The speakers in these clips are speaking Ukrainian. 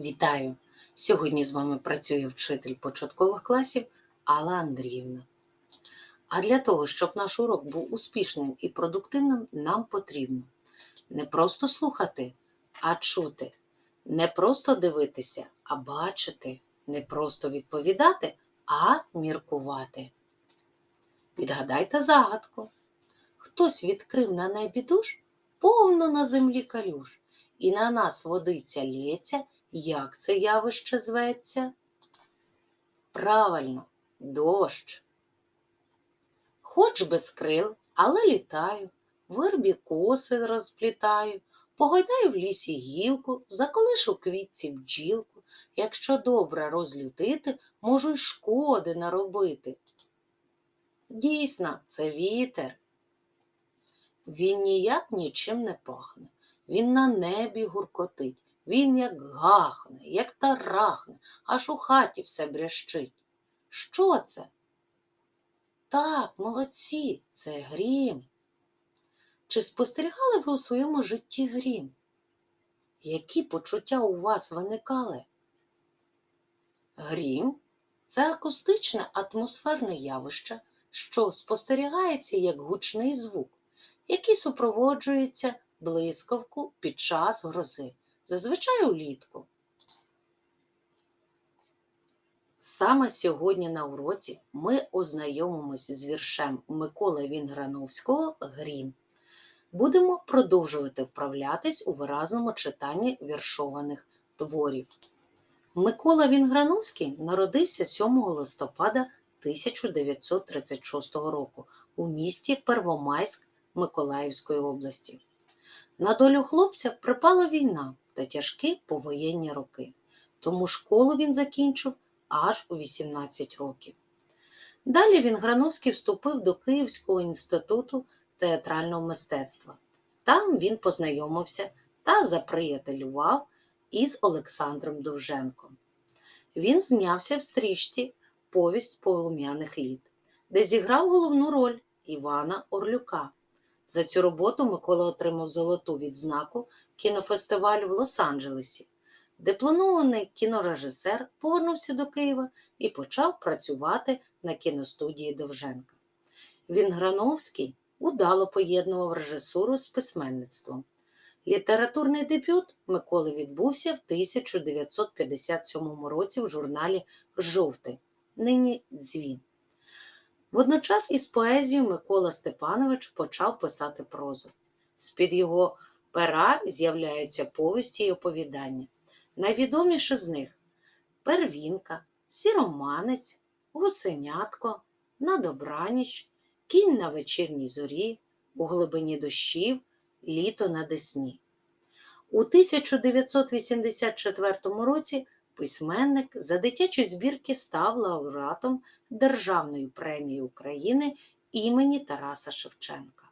Вітаю! Сьогодні з вами працює вчитель початкових класів Алла Андріївна. А для того, щоб наш урок був успішним і продуктивним, нам потрібно не просто слухати, а чути, не просто дивитися, а бачити, не просто відповідати, а міркувати. Відгадайте загадку. Хтось відкрив на небі душ, повно на землі калюш, і на нас водиця лється, як це явище зветься? Правильно, дощ. Хоч без крил, але літаю, вирбі коси розплітаю, погойдаю в лісі гілку, заколишу квітці бджілку. Якщо добре розлютити, можу й шкоди наробити. Дійсно, це вітер. Він ніяк нічим не пахне, він на небі гуркотить, він як гахне, як тарахне, аж у хаті все брящить. Що це? Так, молодці, це грім. Чи спостерігали ви у своєму житті грім? Які почуття у вас виникали? Грім це акустичне атмосферне явище, що спостерігається як гучний звук, який супроводжується блискавку під час грози, зазвичай улітку. Саме сьогодні на уроці ми ознайомимося з віршем Миколи Вінграновського Грім. Будемо продовжувати вправлятись у виразному читанні віршованих творів. Микола Вінграновський народився 7 листопада 1936 року у місті Первомайськ Миколаївської області. На долю хлопця припала війна та тяжкі повоєнні роки, тому школу він закінчив аж у 18 років. Далі Вінграновський вступив до Київського інституту театрального мистецтва. Там він познайомився та заприятелював із Олександром Довженком. Він знявся в стрічці Повість полум'яних літ, де зіграв головну роль Івана Орлюка. За цю роботу Микола отримав золоту відзнаку кінофестивалю в Лос-Анджелесі. Дипломований кінорежисер повернувся до Києва і почав працювати на кіностудії Довженка. Вінграновський удало поєднував режисуру з письменництвом. Літературний дебют Миколи відбувся в 1957 році в журналі Жовтий, нині дзвін. Водночас із поезією Микола Степанович почав писати прозу. З-під його пера з'являються повісті й оповідання. Найвідоміше з них Первінка, Сіроманець, Гусенятко, На добраніч, Кінь на вечірній зорі, У глибині дощів, Літо на Десні. У 1984 році письменник за дитячі збірки став лауреатом Державної премії України імені Тараса Шевченка.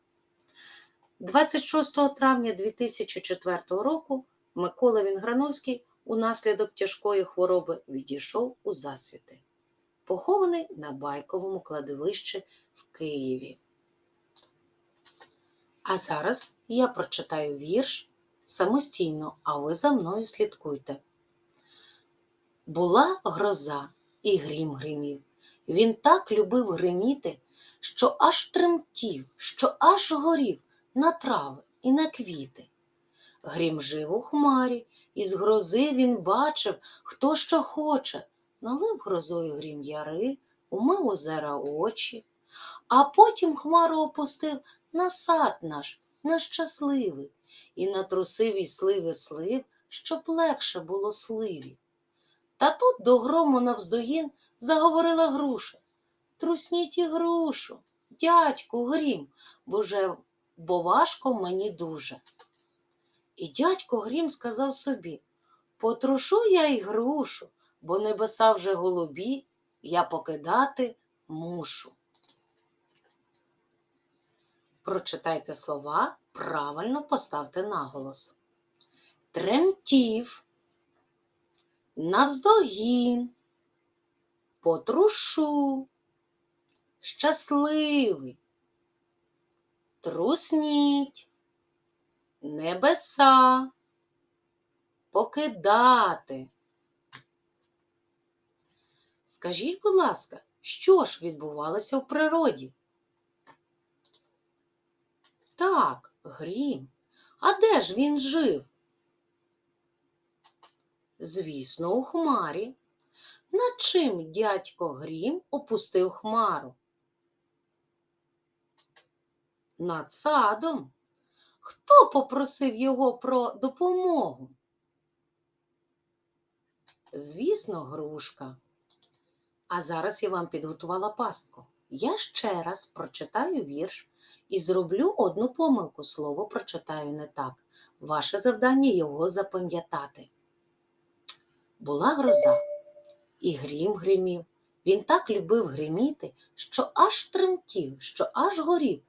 26 травня 2004 року Микола Вінграновський унаслідок тяжкої хвороби відійшов у засвіти, похований на байковому кладовищі в Києві. А зараз я прочитаю вірш самостійно, а ви за мною слідкуйте. Була гроза і грім гримів. Він так любив гриміти, що аж тремтів, що аж горів на трави і на квіти. Грім жив у хмарі, і з грози він бачив, хто що хоче, налив грозою грім яри, умив озера очі, а потім хмару опустив на сад наш, нещасливий, і на трусивій сливи слив, щоб легше було сливі. Та тут до грому навздогін заговорила груша. Трусніть і грушу, дядьку грім, бо же, бо важко мені дуже. І дядько Грім сказав собі Потрушу я й грушу, бо небеса вже голубі, я покидати мушу. Прочитайте слова, правильно поставте наголос. Тремтів, навздогін, потрушу, щасливий, трусніть, небеса, покидати. Скажіть, будь ласка, що ж відбувалося в природі? Так, грім. А де ж він жив? Звісно, у хмарі. Над чим дядько Грім опустив хмару? Над садом. Хто попросив його про допомогу? Звісно, грушка. А зараз я вам підготувала пастку. Я ще раз прочитаю вірш і зроблю одну помилку. Слово прочитаю не так. Ваше завдання його запам'ятати. Була гроза, і грім гримів. Він так любив гриміти, що аж тремтів, що аж горів.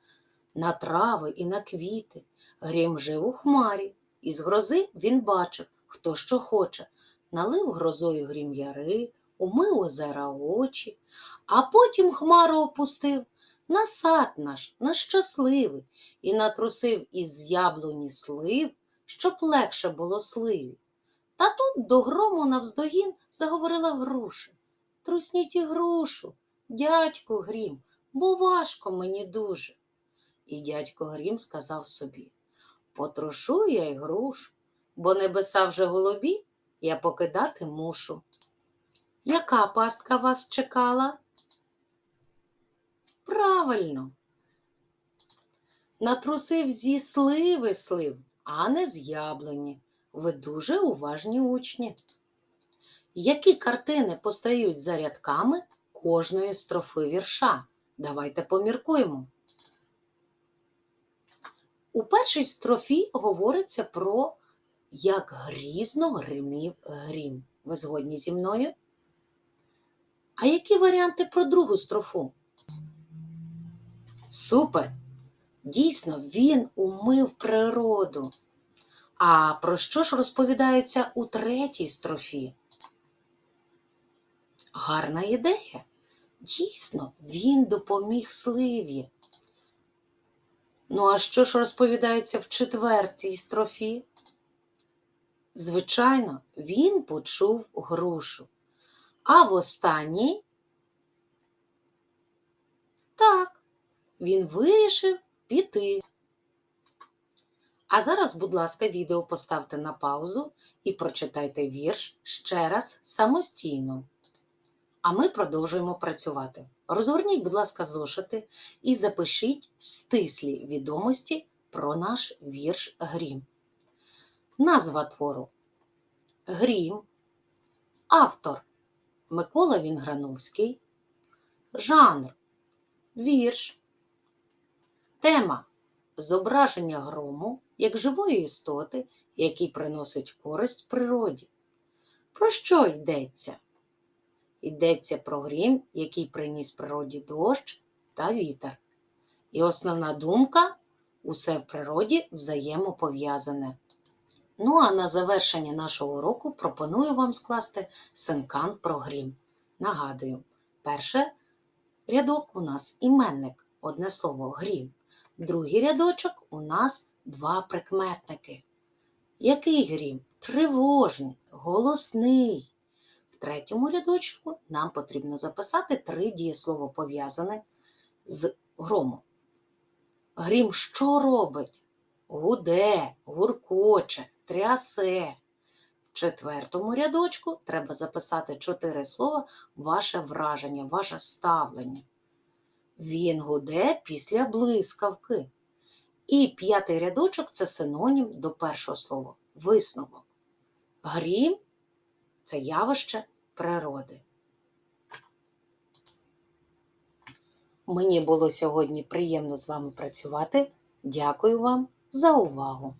На трави і на квіти. Грім жив у хмарі, і з грози він бачив, хто що хоче. Налив грозою грім яри, умив озера очі, а потім хмару опустив на сад наш, на щасливий, і натрусив із яблуні слив, щоб легше було сливі. Та тут до грому навздогін заговорила груша. Трусніть і грушу, дядьку Грім, бо важко мені дуже. І дядько Грім сказав собі Потрушу я й грушу, бо небеса вже голубі, я покидати мушу. Яка пастка вас чекала? Правильно. Натрусив зі сливи слив, а не з яблуні. Ви дуже уважні учні. Які картини постають за рядками кожної строфи вірша? Давайте поміркуємо. У першій строфі говориться про як грізно гримів грім. Ви згодні зі мною? А які варіанти про другу строфу? Супер! Дійсно, він умив природу. А про що ж розповідається у третій строфі? Гарна ідея. Дійсно, він допоміг сливі. Ну, а що ж розповідається в четвертій строфі? Звичайно, він почув грушу. А в останній так, він вирішив піти. А зараз, будь ласка, відео поставте на паузу і прочитайте вірш ще раз самостійно. А ми продовжуємо працювати. Розгорніть, будь ласка, зошити і запишіть стислі відомості про наш вірш Грім. Назва твору Грім. Автор Микола Вінграновський. Жанр Вірш. Тема Зображення грому як живої істоти, який приносить користь природі. Про що йдеться? Йдеться про грім, який приніс природі дощ та вітер. І основна думка усе в природі взаємопов'язане. Ну а на завершення нашого уроку пропоную вам скласти синкан про грім. Нагадую, перше рядок у нас іменник, одне слово грім. Другий рядочок у нас два прикметники. Який грім? Тривожний, голосний. В третьому рядочку нам потрібно записати три дієслово пов'язане з громом. Грім що робить? Гуде, гуркоче, трясе. В четвертому рядочку треба записати чотири слова ваше враження, ваше ставлення. Він гуде після блискавки. І п'ятий рядочок це синонім до першого слова висновок. Грім це явище природи. Мені було сьогодні приємно з вами працювати. Дякую вам за увагу!